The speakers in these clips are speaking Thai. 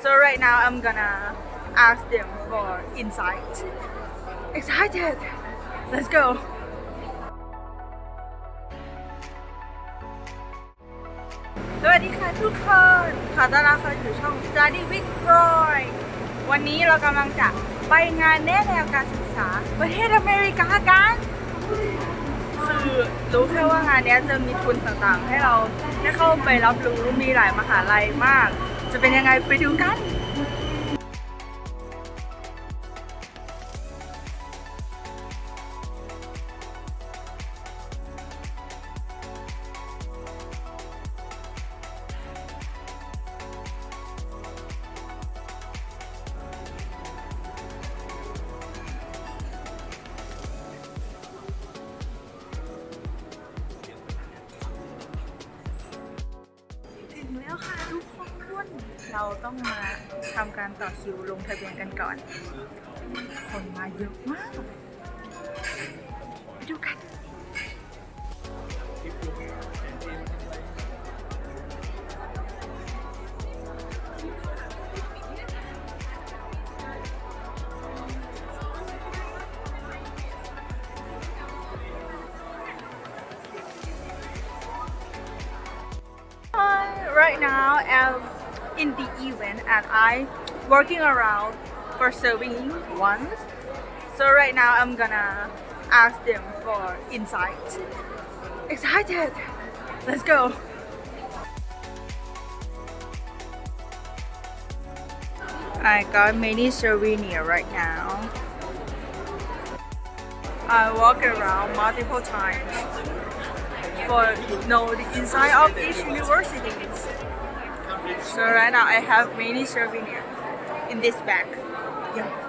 So right now I'm gonna ask them for insight. Excited! Let's go! สวัสดีค่ะทุกคนขอต้อนรับเข้าสู่ช่อง Study with Roy วันนี้เรากำลังจะไปงานแนะแนวการศึกษา ประเทศอเมริกากันคือรู้แค่ว่างานนี้จะมีทุนต่างๆ ให้เราได้เข้าไปรับรู้มีหลายมหาลัยมาก จะเป็นยังไงไปดูกัน เราต้องมาทำการต่อคิวลงทะเบียนกันก่อน คนมาเยอะมากไปดูกัน Hi, right now I'm in the event and I working around for serving ones. So right now I'm gonna ask them for insight. Excited! Let's go! I got many souvenir right now. I walk around multiple times for know the inside of each university. So right now I have many souvenirs in this bag. Yeah.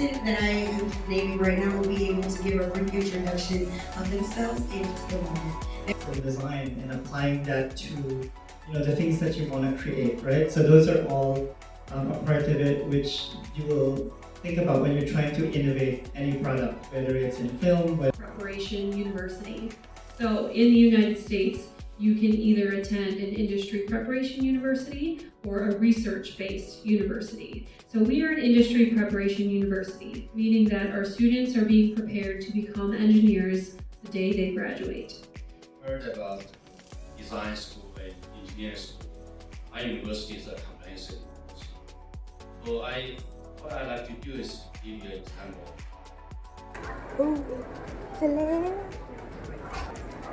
Person that I am naming right now will be able to give a brief introduction of themselves and just the moment. the design and applying that to you know the things that you want to create right so those are all um, a part of it which you will think about when you're trying to innovate any product whether it's in film whether Preparation University. So in the United States, you can either attend an industry preparation university or a research based university. So, we are an industry preparation university, meaning that our students are being prepared to become engineers the day they graduate. Heard about design school and engineering school. Our university is a comprehensive university. So, I, what I like to do is give you a example. Ooh,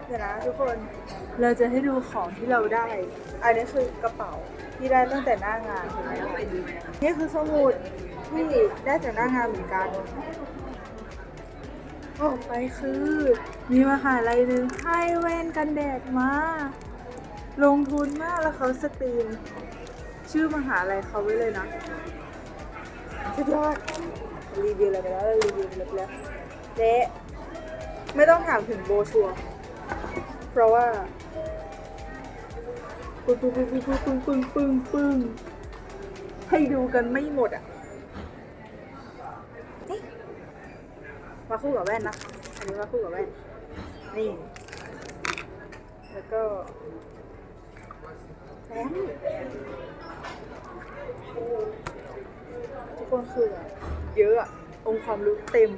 เดี๋ยวนะทุกคนเราจะให้ดูของที่เราได้ อันนี้คือกระเป๋าที่ได้ตั้งแต่หน้างานนี่คือสมุดที่ได้จากหน้างานเหมือนกันออกไปคือ มีมหาลัยหนึ่งให้แว่นกันแดดมา ลงทุนมากแล้วเขาสตรีม ชื่อมหาลัยเขาไว้เลยนะสุดยอดรีวิวอะไรไปแล้วรีวิวอะไรไปแล้วเจ๊ไม่ต้องถามถึงโบชัวร์ เพราะว่าปึ้งปึ้งปึ้งปึ้งปึ้งปึ้งปึ้งปึ้งให้ดูกันไม่หมดอะนี่มาคู่กับแว่นนะอันนี้มาคู่กับแว่นนี่แล้วก็แว่นทุกคนคือเยอะอะองค์ความรู้เต็ม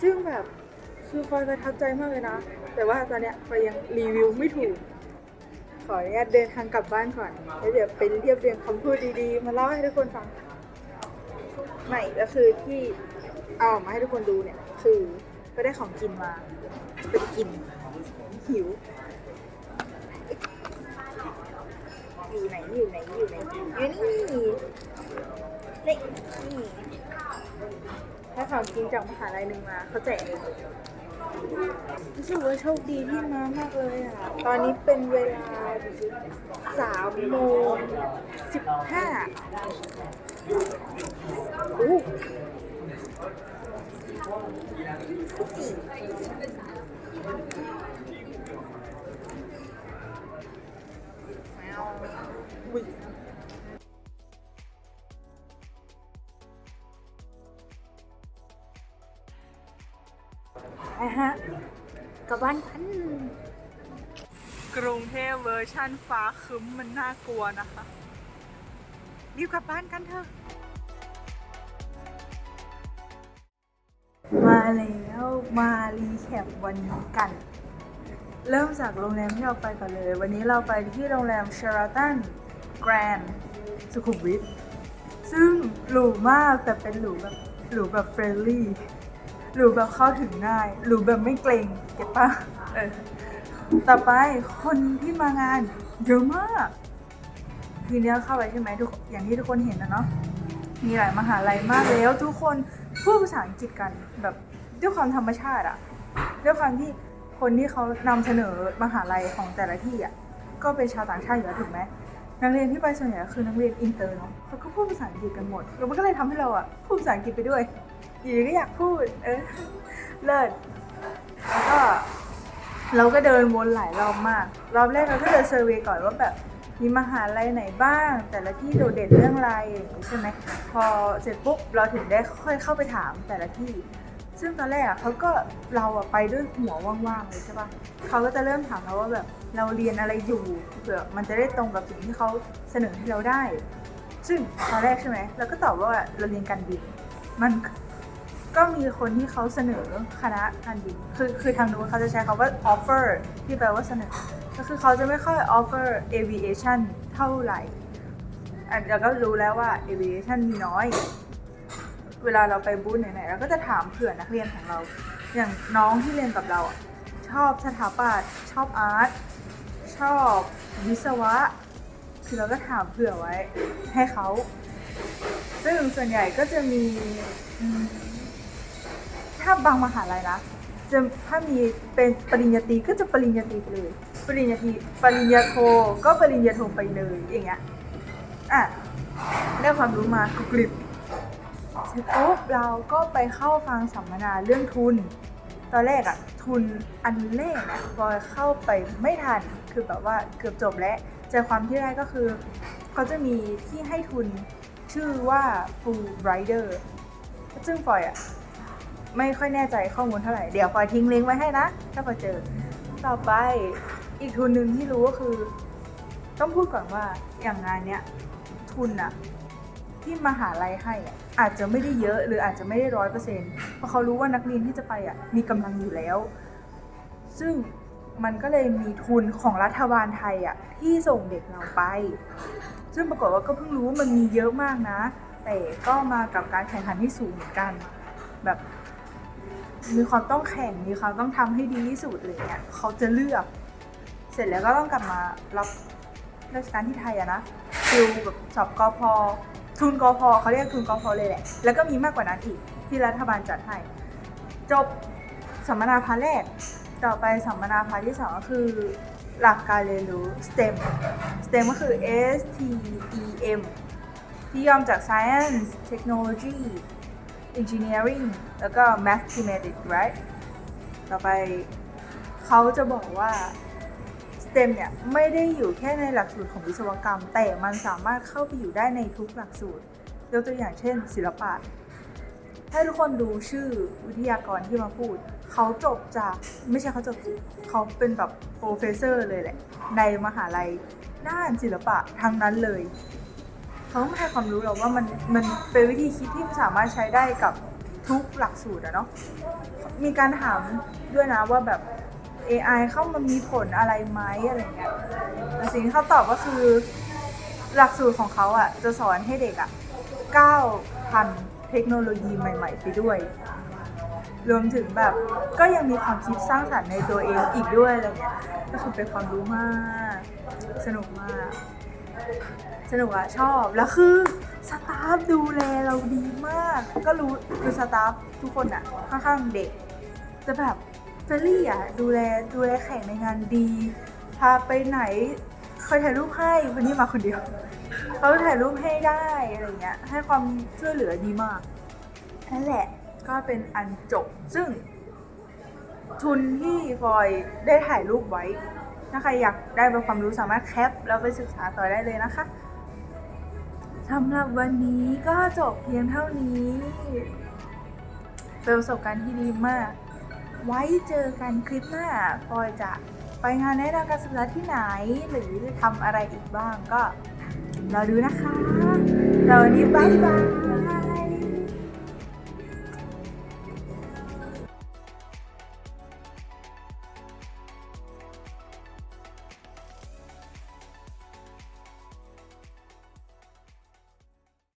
ซึ่งแบบ คือฟอยประทับใจมากเลยนะ แต่ว่าตอนเนี้ยฟอยยังรีวิวไม่ถูก ขออนุญาตเดินทางกลับบ้านก่อน แล้วเดี๋ยวไปเรียบเรียงคำพูดดีๆ มาเล่าให้ทุกคนฟังไม่ก็คือที่เอามาให้ทุกคนดูเนี่ย คือก็ได้ของกินมาไปกิน หิว อยู่ไหนอยู่ไหนอยู่ไหนอยู่นี่นี่นี่ถ้าของจริงจากมหาลัยหนึ่งมาเขาแจก รู้สึกว่าโชคดีที่มามากเลยอะ ตอนนี้เป็นเวลาสามโมงสิบห้าโอ้ กลับบ้านกันกรุงเทพเวอร์ชั่นฟ้าครึ้มมันน่ากลัวนะคะรีบกลับบ้านกันเถอะ มาแล้วมารีแคปวันนี้กัน เริ่มจากโรงแรมที่เราไปก่อนเลย วันนี้เราไปที่โรงแรม Sheraton Grand สุขุมวิทซึ่งหรูมากแต่เป็นหรูแบบหรูแบบเฟรนลี่ หรูแบบเข้าถึงง่าย หรูแบบไม่เกรงเก็บปะเออต่อไปคนที่มางานเยอะมากคืนนี้เข้าไปใช่ไหมทุกอย่างที่ทุกคนเห็นนะเนาะมีหลายมหาลัยมากแล้ว ทุกคนพูดภาษาอังกฤษกันแบบด้วยความธรรมชาติอะด้วยความที่คนที่เขานำเสนอมหาลัยของแต่ละที่อะก็เป็นชาวต่างชาติอยู่แล้วถูกไหมนักเรียนที่ไปส่วนใหญ่คือนักเรียนอินเตอร์เนาะเขาก็พูดภาษาอังกฤษกันหมดแล้วมันก็เลยทำให้เราอะพูดภาษาอังกฤษไปด้วย อยู่ดีก็อยากพูด เออ เลิศแล้วก็ เราก็เดินวนหลายรอบมาก รอบแรกเราก็เดินเซอร์เวยก่อนว่าแบบมีมหาลัยไหนบ้าง แต่ละที่โดดเด่นเรื่องอะไรใช่ไหมพอเสร็จปุ๊บเราถึงได้ค่อยเข้าไปถามแต่ละที่ ซึ่งตอนแรกอะเขาก็เราอะไปด้วยหัวว่างๆเลยใช่ปะเขาก็จะเริ่มถามเราว่าแบบเราเรียนอะไรอยู่เผื่อมันจะได้ตรงกับสิ่งที่เขาเสนอให้เราได้ ซึ่งตอนแรกใช่ไหมเราก็ตอบว่าเราเรียนการบินมัน ก็มีคนที่เขาเสนอคณะการบินคือคือทางนู้นเขาจะใช้คำว่า offer ที่แปลว่าเสนอ ก็คือเขาจะไม่ค่อย offer aviation เท่าไหร่อันเราก็รู้แล้วว่า aviation มีน้อย เวลาเราไปบูธไหนๆเราก็จะถามเผื่อนักเรียนของเรา อย่างน้องที่เรียนกับเราชอบสถาปัตย์ชอบอาร์ตชอบวิศวะ คือเราก็ถามเผื่อไว้ให้เขา ซึ่งส่วนใหญ่ก็จะมี ถ้าบางมหาลัยนะจะถ้ามีเป็นปริญญาตรีก็จะปริญญาตรีไปเลย ปริญญาตรีปริญญาโทก็ปริญญาโทไปเลยอย่างเงี้ยอะได้ความรู้มากริบเสร็จปุ๊บเราก็ไปเข้าฟังสัมมนาเรื่องทุน ตอนแรกอะทุนอันแรกเนี่ยพอเข้าไปไม่ทันคือแบบว่าเกือบจบแล้วใจความที่แรกก็คือ เขาจะมีที่ให้ทุนชื่อว่า Fulbrighter ซึ่งปอยอะ ไม่ค่อยแน่ใจข้อมูลเท่าไหร่ เดี๋ยวฟอยทิ้งลิงก์ไว้ให้นะ ถ้าฟอเจอ ต่อไปอีกทุนหนึ่งที่รู้ก็คือ ต้องพูดก่อนว่าอย่างงานเนี้ยทุนอะที่มหาลัยให้อะอาจจะไม่ได้เยอะหรืออาจจะไม่ได้ร้อยเปอร์เซ็นต์เพราะเขารู้ว่านักเรียนที่จะไปอะมีกำลังอยู่แล้ว ซึ่งมันก็เลยมีทุนของรัฐบาลไทยอะที่ส่งเด็กเราไป ซึ่งปรากฏว่าก็เพิ่งรู้ว่ามันมีเยอะมากนะ แต่ก็มากับการแข่งขันที่สูงเหมือนกัน แบบ มีความต้องแข่งมีความต้องทำให้ดีที่สุดอะไรเงี้ยเขาจะเลือก เสร็จแล้วก็ต้องกลับมารับราชการที่ไทยอะนะฟิลแบบสอบกอพอทุนกอพอเขาเรียกทุนกอพอเลยแหละ แล้วก็มีมากกว่านั้นอีกที่รัฐบาลจัดให้ จบสัมมนาพาร์ทแรก ต่อไปสัมมนาพาร์ทที่สองก็คือหลักการเรียนรู้ STEM STEM ก็คือ S T E M ที่ย่อมจาก Science Technology Engineering แล้วก็ Mathematics right ต่อไปเขาจะบอกว่า STEM เนี่ยไม่ได้อยู่แค่ในหลักสูตรของวิศวกรรม แต่มันสามารถเข้าไปอยู่ได้ในทุกหลักสูตรยกตัวอย่างเช่น ศิลปะถ้าทุกคนดูชื่อวิทยากรที่มาพูด เขาจบจากไม่ใช่เขาจบสิเขาเป็นแบบโปรเฟสเซอร์เลยแหละ ในมหาลัยด้านศิลปะทั้งนั้นเลย เขาไม่ให้ความรู้เราว่ามันมันเป็นวิธีคิดที่สามารถใช้ได้กับทุกหลักสูตรอะเนาะมีการถามด้วยนะว่าแบบ AI เข้ามามีผลอะไรไหมอะไรเงี้ยแต่สิ่งที่เขาตอบก็คือหลักสูตรของเขาอะจะสอนให้เด็กอะ่ะก้าวทันเทคโนโลยีใหม่ ๆ ไปด้วย รวมถึงแบบก็ยังมีความคิดสร้างสรรค์ในตัวเองอีกด้วยอะไรเงี้ยก็คือเป็นความรู้มาก สนุกมาก สนุกอะชอบ แล้วคือสตาฟดูแลเราดีมาก ก็รู้คือสตาฟทุกคนอะค่อนข้างเด็กจะแบบเฟรลี่อะดูแลดูแลแขกในงานดี พาไปไหนเคยถ่ายรูปให้วันนี้มาคนเดียวเขาถ่ายรูปให้ได้อะไรเงี้ยให้ความช่วยเหลือดีมากนั่นแหละก็เป็นอันจบซึ่งทุนที่ฟอยได้ถ่ายรูปไว้ ถ้าใครอยากได้เป็นความรู้สามารถแคปแล้วไปศึกษาต่อได้เลยนะคะสำหรับวันนี้ก็จบเพียงเท่านี้เป็นประสบการณ์ที่ดีมาก ไว้เจอกันคลิปหน้าฟอยจะไปงานแนะนำการศึกษาที่ไหน หรือทำอะไรอีกบ้างก็รอดูนะคะแล้ววันนี้บายบาย